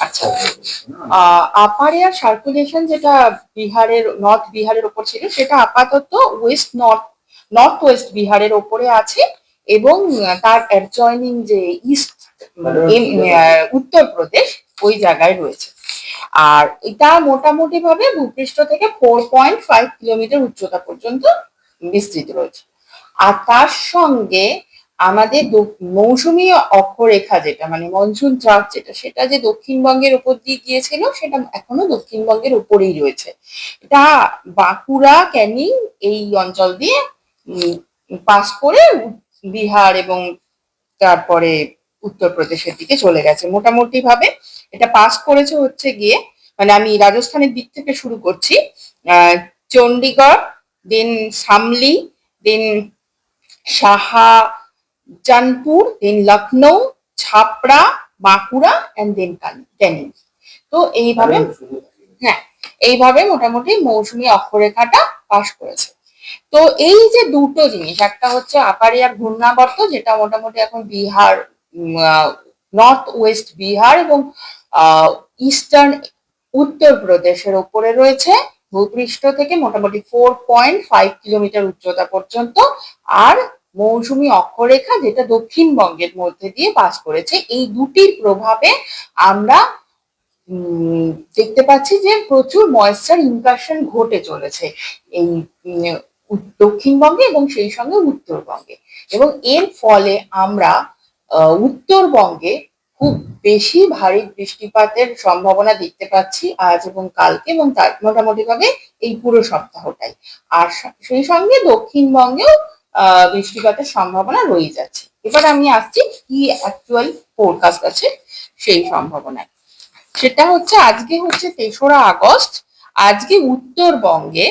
আচ্ছা। আপার air circulation যেটা বিহারের নর্থ বিহারের ওপর ছিল সেটা আপাতত ওয়েস্ট নর্থ নর্থ ওয়েস্ট বিহারের ওপরে আছে এবং তার অ্যাডজয়নিং যে ইস্ট উত্তরপ্রদেশ ওই জায়গায় রয়েছে। আর এটা মোটামুটি ভাবে ভূপৃষ্ঠ থেকে ফোর পয়েন্ট ফাইভ কিলোমিটার উচ্চতা পর্যন্ত বিস্তৃত রয়েছে। আর তার সঙ্গে আমাদের মৌসুমী অক্ষরেখা যেটা মানে মনসুন ট্রাক যেটা, সেটা যে দক্ষিণবঙ্গের উপর দিয়ে গিয়েছিল, সেটা এখনও দক্ষিণবঙ্গের উপরেই রয়েছে। এটা বাঁকুড়া ক্যানিং এই অঞ্চল দিয়ে পাস করে বিহার এবং তারপরে উত্তরপ্রদেশের দিকে চলে গেছে মোটামুটি ভাবে এটা পাস করেছে হচ্ছে গিয়ে মানে আমি রাজস্থানের দিক থেকে শুরু করছি Chandigarh then Shamli then Shahjahanpur then Lucknow Chhapra Bankura and then Canning তো এইভাবে হ্যাঁ এইভাবে মোটামুটি মৌসুমী অক্ষরেখাটা পাশ করেছে। তো এই যে দুটো জিনিস একটা হচ্ছে আপার এয়ার ঘূর্ণাবর্ত যেটা মোটামুটি এখন বিহার নর্থ ওয়েস্ট বিহার এবং ইস্টার্ন উত্তরপ্রদেশের ওপরে রয়েছে। ভূপৃষ্ঠ থেকে মোটামুটি ফোর পয়েন্ট ফাইভ কিলোমিটার উচ্চতা পর্যন্ত। আর মৌসুমী অক্ষরেখা যেটা দক্ষিণবঙ্গের মধ্যে দিয়ে পাস করেছে, এই দুটির প্রভাবে আমরা দেখতে পাচ্ছি যে প্রচুর ময়েশ্চার ইনকাশন ঘটে চলেছে এই দক্ষিণবঙ্গে এবং সেই সঙ্গে উত্তরবঙ্গে। এবং এর ফলে আমরা উত্তরবঙ্গে খুব বেশি ভারী বৃষ্টিপাতের সম্ভাবনা দেখতে পাচ্ছি আজ এবং কালকে এবং তার মোটামুটি ভাবে এই পুরো সপ্তাহটাই। আর সেই সঙ্গে দক্ষিণবঙ্গেও বৃষ্টিপাতের সম্ভাবনা রয়ে যাচ্ছে। এবার আমি আসছি কি অ্যাকচুয়াল ফোরকাস্ট আছে সেই সম্ভাবনায়। সেটা হচ্ছে আজকে হচ্ছে তেসরা আগস্ট, আজকে উত্তরবঙ্গে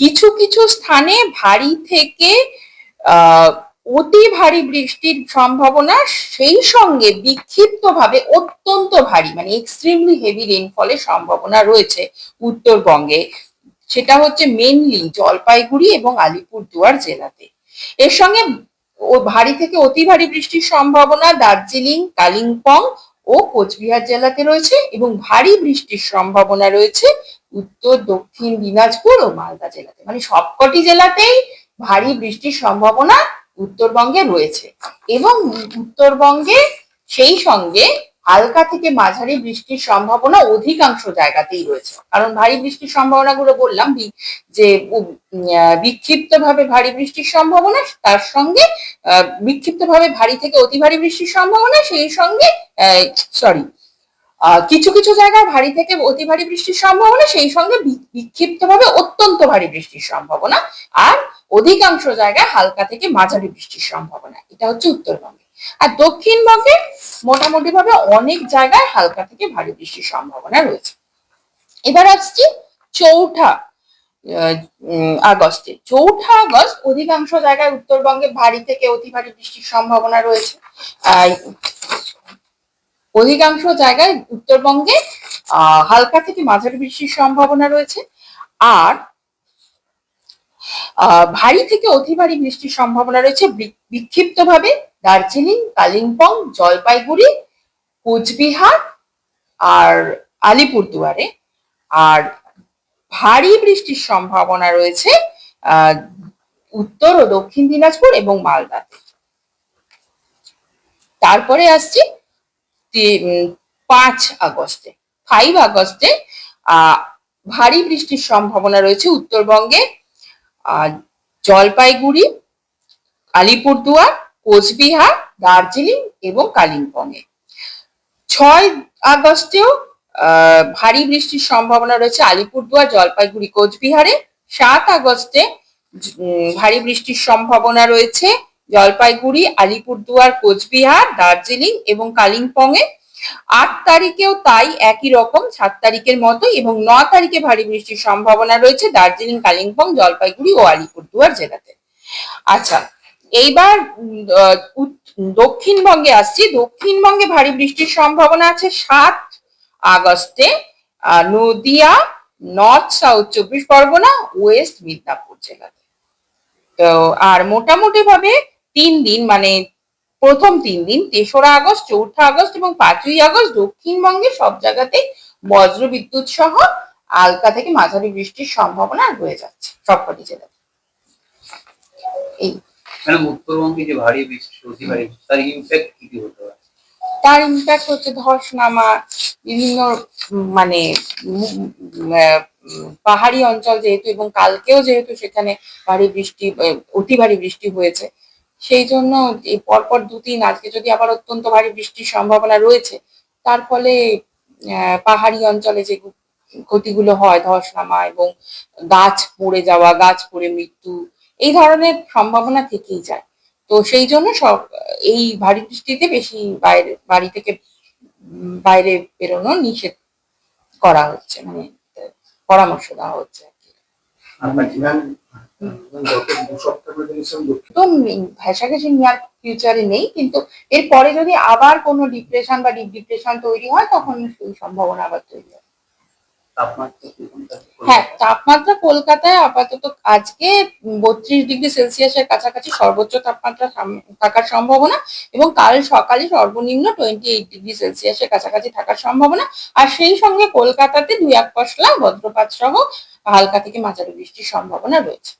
কিছু কিছু স্থানে ভারী থেকে অতি ভারী বৃষ্টির সম্ভাবনা সেই সঙ্গে বিক্ষিপ্তভাবে অত্যন্ত ভারী মানে এক্সট্রিমলি হেভি রেনফলের সম্ভাবনা রয়েছে উত্তরবঙ্গে। সেটা হচ্ছে মেনলি জলপাইগুড়ি এবং আলিপুরদুয়ার জেলাতে। এর সঙ্গে ও ভারী থেকে অতি ভারী বৃষ্টির সম্ভাবনা দার্জিলিং, কালিম্পং ও কোচবিহার জেলাতে রয়েছে এবং ভারী বৃষ্টির সম্ভাবনা রয়েছে উত্তর, দক্ষিণ দিনাজপুর ও মালদা জেলাতে। মানে সবকটি জেলাতেই ভারী বৃষ্টির সম্ভাবনা উত্তরবঙ্গে রয়েছে। এবং উত্তরবঙ্গে সেই সঙ্গে হালকা থেকে মাঝারি বৃষ্টির সম্ভাবনা অধিকাংশ জায়গাতেই রয়েছে। কারণ ভারী বৃষ্টির সম্ভাবনাগুলো বললাম যে বিক্ষিপ্ত ভাবে ভারী বৃষ্টির সম্ভাবনা, তার সঙ্গে বিক্ষিপ্ত ভাবে ভারী থেকে অতি ভারী বৃষ্টির সম্ভাবনা, সেই সঙ্গে সরি কিছু কিছু জায়গায় ভারী থেকে অতি ভারী বৃষ্টির সম্ভাবনা, সেই সঙ্গে বিক্ষিপ্ত ভাবে অত্যন্ত ভারী বৃষ্টির সম্ভাবনা, আর অধিকাংশ জায়গায় হালকা থেকে মাঝারি বৃষ্টির সম্ভাবনা। এটা হচ্ছে উত্তরবঙ্গে। আর দক্ষিণবঙ্গে মোটামুটি ভাবে অনেক জায়গায় হালকা থেকে ভারী বৃষ্টির সম্ভাবনা রয়েছে। এবার আসছি চৌঠা আগস্টে। চৌঠা আগস্ট অধিকাংশ জায়গায় উত্তরবঙ্গে ভারী থেকে অতি ভারী বৃষ্টির সম্ভাবনা রয়েছে। অধিকাংশ জায়গায় উত্তরবঙ্গে হালকা থেকে মাঝারি বৃষ্টির সম্ভাবনা রয়েছে। আর ভারী থেকে অতি ভারী বৃষ্টির সম্ভাবনা রয়েছে বিক্ষিপ্ত ভাবে দার্জিলিং, কালিম্পং, জলপাইগুড়ি, কোচবিহার আর আলিপুরদুয়ারে। আর ভারী বৃষ্টির সম্ভাবনা রয়েছে উত্তর ও দক্ষিণ দিনাজপুর এবং মালদাতে। তারপরে আসছি পাঁচ আগস্টে ফাইভ আগস্টে ভারী বৃষ্টির সম্ভাবনা রয়েছে উত্তরবঙ্গে জলপাইগুড়ি, আলিপুরদুয়ার কোচবিহার, দার্জিলিং এবং কালিম্পংয়ে। ছয় আগস্টেও ভারী বৃষ্টির সম্ভাবনা রয়েছে আলিপুরদুয়ার, জলপাইগুড়ি, কোচবিহারে। সাত আগস্টে ভারী বৃষ্টির সম্ভাবনা রয়েছে জলপাইগুড়ি, আলিপুরদুয়ার, কোচবিহার, দার্জিলিং এবং কালিম্পংয়ে। আট তারিখেও তাই একই রকম, সাত তারিখের মতো এবং ন তারিখে ভারী বৃষ্টির সম্ভাবনা রয়েছে দার্জিলিং, কালিম্পং, জলপাইগুড়ি ও আলিপুরদুয়ার জেলাতে। আচ্ছা এইবার দক্ষিণবঙ্গে আসছি। দক্ষিণবঙ্গে ভারী বৃষ্টির সম্ভাবনা আছে সাত আগস্টে। নদিয়া, নর্থ সাউথ চব্বিশ পরগনা, ওয়েস্ট মিদনাপুর জেলাতে তো, আর মোটামুটি ভাবে তিন দিন মানে প্রথম তিন দিন, তেসরা আগস্ট, চৌঠা আগস্ট এবং পাঁচই আগস্ট দক্ষিণবঙ্গে সব জায়গাতেই বজ্র বিদ্যুৎ সহ আলকা থেকে মাঝারি বৃষ্টির সম্ভাবনা রয়ে যাচ্ছে সবকটি জেলাতে। এই। ম্যাডাম উত্তরবঙ্গে যে ভারী বৃষ্টি অতি ভারী তার ইম্প্যাক্ট কি কি হতে পারে? তার ইম্প্যাক্ট হচ্ছে ধস নামা বিভিন্ন মানে পাহাড়ি অঞ্চল যেহেতু এবং কালকেও যেহেতু সেখানে ভারী বৃষ্টি অতি ভারী বৃষ্টি হয়েছে, সেই জন্য পরপর দুদিন আজকে যদি আবার অত্যন্ত ভারী বৃষ্টির সম্ভাবনা রয়েছে, তার ফলে পাহাড়ি অঞ্চলে যে ক্ষতিগুলো হয় ধস নামা এবং গাছ পড়ে যাওয়া, গাছ পড়ে মৃত্যু এই ধরনের সম্ভাবনা থেকেই যায়। তো সেই জন্য সব এই ভারী বৃষ্টিতে বেশি বাইরে বাড়ি থেকে বাইরে বেরোনো নিষেধ করা হচ্ছে মানে পরামর্শ দেওয়া হচ্ছে নিয়ার ফিউচারে নেই কিন্তু এরপরে যদি আবার কোনো ডিপ্রেশন বা ডিপ ডিপ্রেশন তৈরি হয় তখন সেই সম্ভাবনা আবার তৈরি হয়। হ্যাঁ তাপমাত্রা কলকাতায় আপাতত আজকে বত্রিশ ডিগ্রি সেলসিয়াসের কাছাকাছি সর্বোচ্চ তাপমাত্রা থাকার সম্ভাবনা এবং কাল সকালে সর্বনিম্ন টোয়েন্টি এইট ডিগ্রি সেলসিয়াসের কাছাকাছি থাকার সম্ভাবনা। আর সেই সঙ্গে কলকাতাতে দুই এক পশলা বজ্রপাত সহ হালকা থেকে মাঝারি বৃষ্টির সম্ভাবনা রয়েছে।